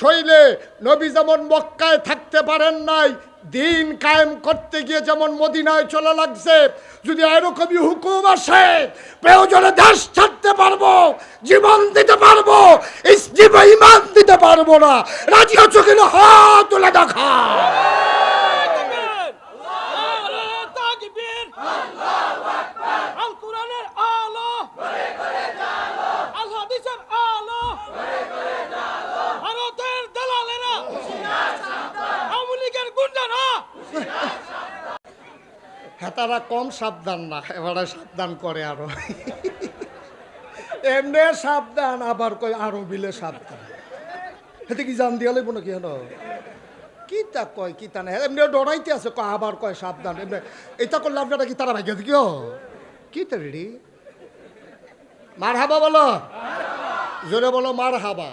শৈলে নবী যেমন মক্কায় থাকতে পারেন নাই, দিন কায়েম করতে গিয়ে যেমন মদিনায় চলে লাগছে, যদি এরকমই হুকুম আসে, প্রয়োজনে দেশ ছাড়তে পারব, জীবন দিতে পারব ইমান দিতে পারব না। রাজি আছো কিনা? হাত তুলে দেখা হেতারা কম সাবধান না, এবারে সাবধান করে আরও। এমনি সাবধান, আবার কই আরও বিলে সাবধান। হেতে কি জান দিয়া লাগবো নাকি কি তা কয় কি তা না এমনি ডরাইতে আছে, কয় আবার কয় সাবধান। এমনি এটা করলে আপনারা কি তারা ভাগ্য দেখিও কি তা রেডি মার হাবা বলো? জোরে বলো মার হাবা